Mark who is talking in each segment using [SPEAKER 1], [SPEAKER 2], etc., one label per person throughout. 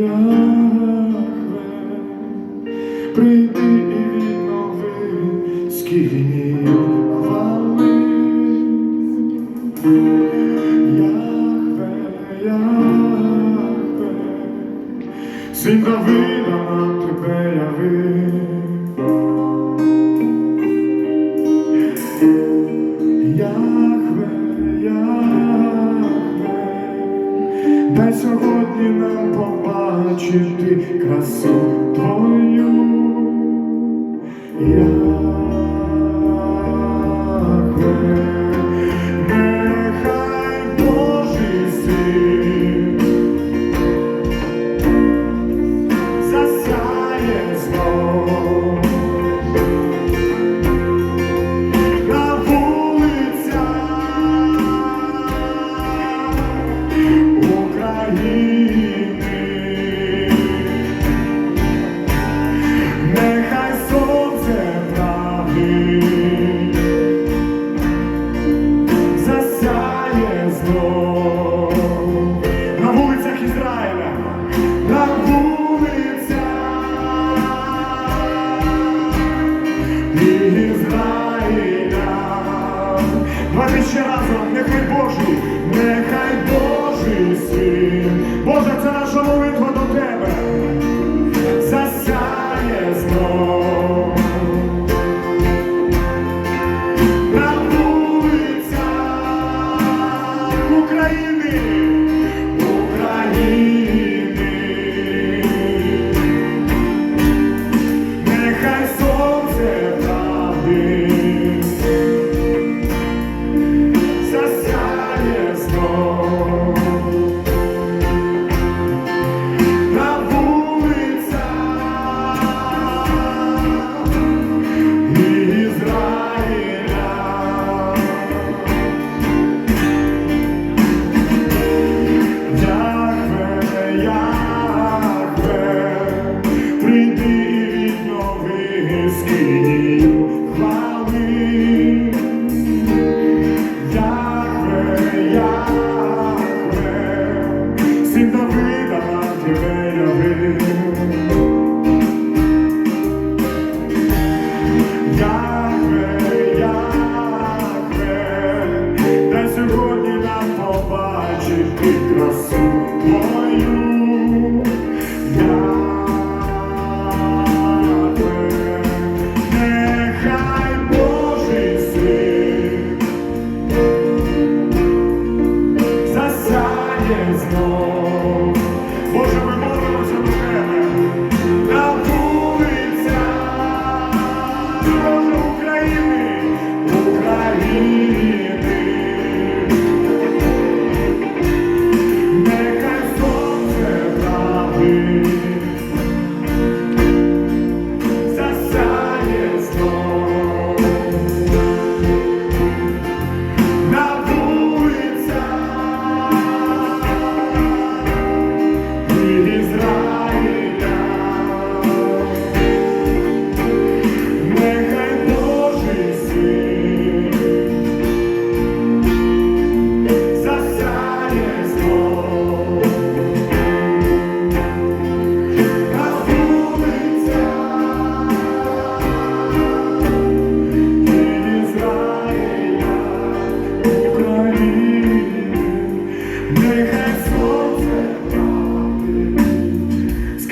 [SPEAKER 1] Яхве,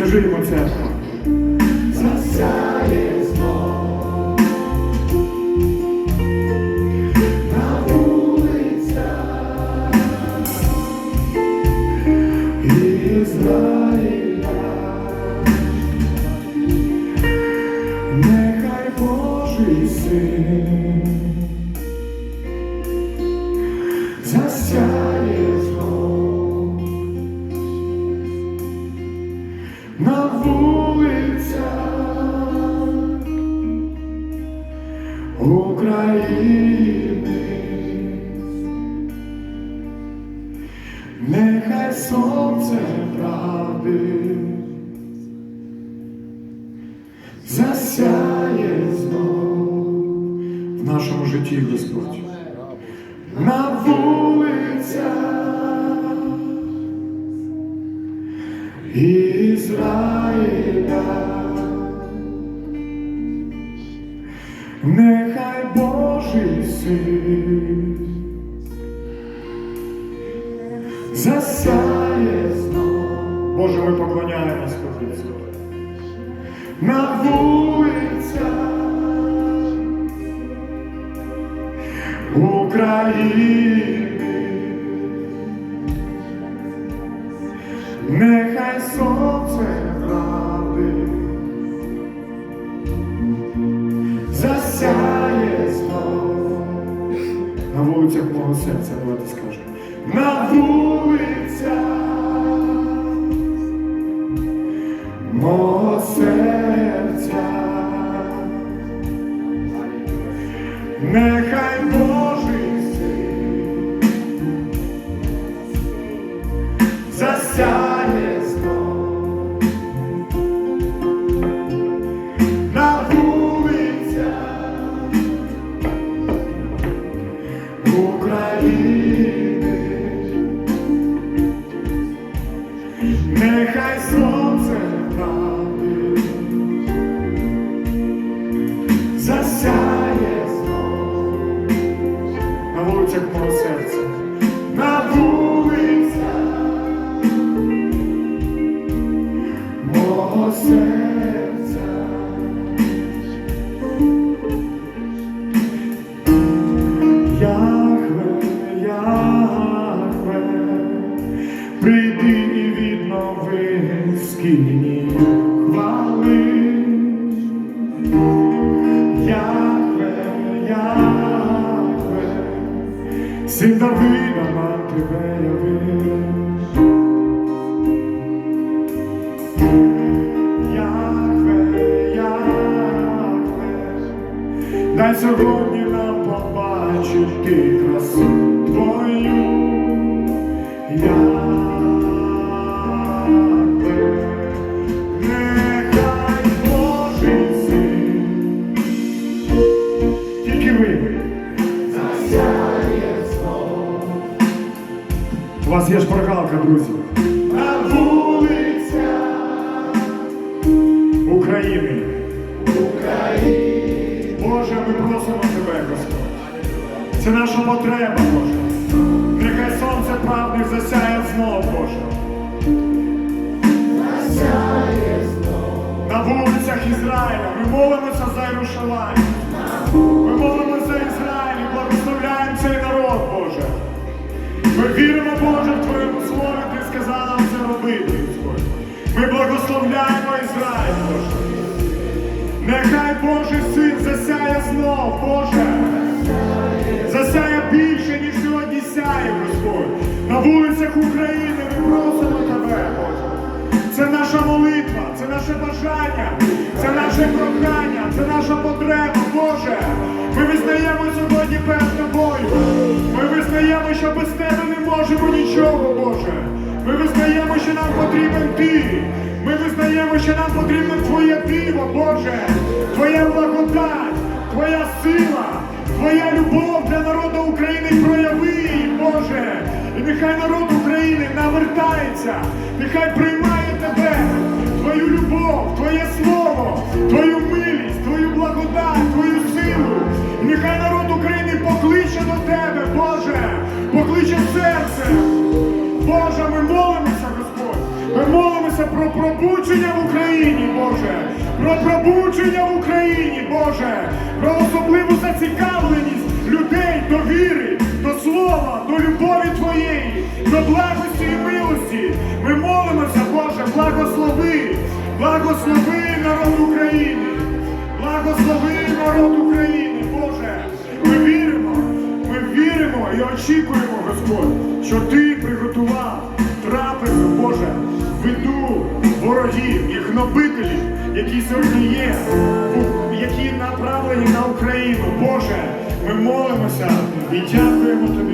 [SPEAKER 1] Скажи це. Нехай Божий син Ізраїля. Нехай Божий син засяє знов. Боже, ми поклоняємось тобі. На вулицях України. Засяє знов на вулицях мого серця, давайте скажемо. На вулицях мого серця. Нехай Божий мого серця. Яхве, Яхве, прийди і віднови скині хвали. Яхве, Яхве, син Давида на тебе явив. Сьогодні нам побачити красу твою. Ви. У вас є шпаргалка, друзі. На вулицях України. Боже, ми просимо тебе, Господь. Це наша потреба, Боже. Нехай сонце правди засяє знов, Боже. На вулицях Ізраїля ми молимося за Єрушалайм. Ми молимося за Ізраїль, і благословляємо цей народ, Боже. Ми віримо, Боже, в Твоєму слові, Ти сказав нам це робити, Господь. Ми благословляємо Ізраїль, Боже. Нехай Божий син знов, Боже. Засяє більше, ніж сьогодні сяє, Господь. На вулицях України ми просимо Тебе, Боже. Це наша молитва, це наше бажання, це наше прохання, це наша потреба, Боже. Ми визнаємо сьогодні перед тобою. Ми визнаємо, що без тебе не можемо нічого, Боже. Ми визнаємо, що нам потрібен ти. Ми визнаємо, що нам потрібно Твоє диво, Боже, Твоя благодать, Твоя сила, Твоя любов для народу України прояви Боже. І нехай народ України навертається, нехай приймає тебе, Твою любов, Твоє слово, Твою милість, Твою благодать, Твою силу. І нехай народ України покличе до Тебе, Боже, покличе серце. Боже, ми молимося, Господь. Ми молимося про пробудження в Україні, Боже, про пробудження в Україні, Боже, про особливу зацікавленість людей до віри, до слова, до любові Твоєї, до благості і милості. Ми молимося, Боже, благослови, благослови народ України, благослови народ України, Боже. Ми віримо, ми віримо і очікуємо, Господь, що Ти приготував трапезу, Боже, в виду ворогів і гнобителів, які сьогодні є, які направлені на Україну. Боже, ми молимося і дякуємо Тобі,